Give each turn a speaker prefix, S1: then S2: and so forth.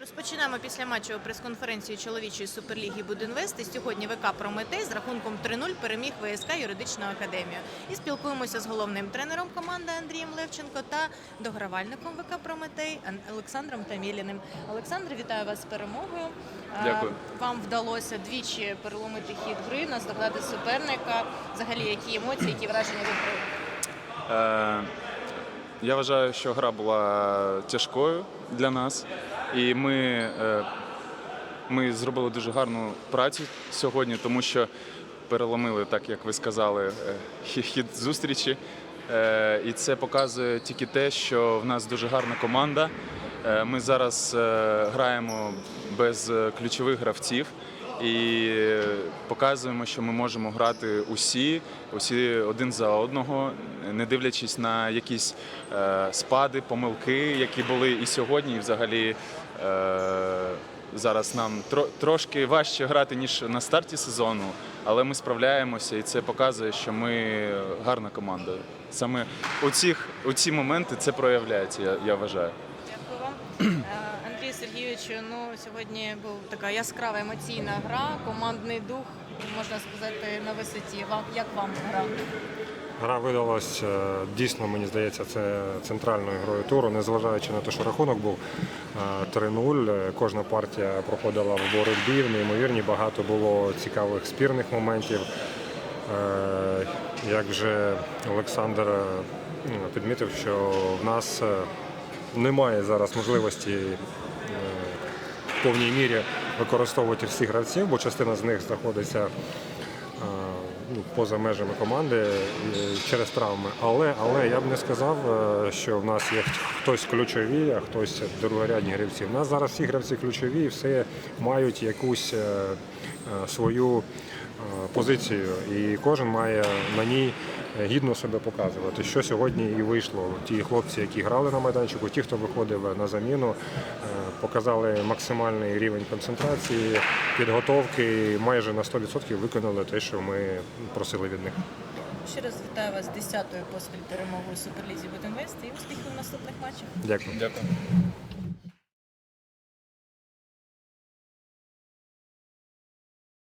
S1: Розпочинаємо після матчу прес-конференцію чоловічої суперліги Будинвест. І сьогодні ВК Прометей з рахунком 3-0 переміг ВСК юридичну академію. І спілкуємося з головним тренером команди Андрієм Левченко та догравальником ВК Прометей Ан- Олександром Таміліним. Олександр, вітаю вас з перемогою.
S2: Дякую.
S1: Вам вдалося двічі переломити хід гри, наздогнати суперника. Взагалі, які емоції, які враження від гри?
S2: Я вважаю, що гра була тяжкою для нас, і ми, е, ми зробили дуже гарну працю сьогодні, тому що переломили, так як ви сказали, е, хід зустрічі. Е, і це показує тільки те, що в нас дуже гарна команда. Е, Ми зараз е, граємо без е, ключових гравців і показуємо, що ми можемо грати усі, усі один за одного, не дивлячись на якісь спади, помилки, які були і сьогодні, і взагалі. Зараз нам трошки важче грати ніж на старті сезону, але ми справляємося, і це показує, що ми гарна команда. Саме у цих у ці моменти це проявляється. Я, я вважаю.
S1: Дякую вам. Е, Андрію Сергійовичу, ну сьогодні була така яскрава емоційна гра, командний дух, можна сказати, на висоті. Вам як вам гра?
S3: Гра видалась е, дійсно, мені здається, це центральною грою туру, незважаючи на те, що рахунок був е, 3-0. е, Кожна партія проходила в боротьбі, неймовірні, багато було цікавих спірних моментів. Як вже Олександр ну, підмітив, що в нас немає зараз можливості е, в повній мірі використовувати всіх гравців, бо частина з них знаходиться е, ну, поза межами команди е, через травми. Але, але я б не сказав, що в нас є хтось ключові, а хтось другорядні гравці. У нас зараз всі гравці ключові і все мають якусь свою позицію, і кожен має на ній гідно себе показувати, що сьогодні і вийшло. Ті хлопці, які грали на майданчику, ті, хто виходив на заміну, е, показали максимальний рівень концентрації, підготовки і майже на 100% виконали те, що ми просили від них.
S1: Ще раз вітаю вас з 10-ю поспіль перемогою Суперлізі Будинвест і успіхів у наступних матчах.
S3: Дякую.
S2: Дякую.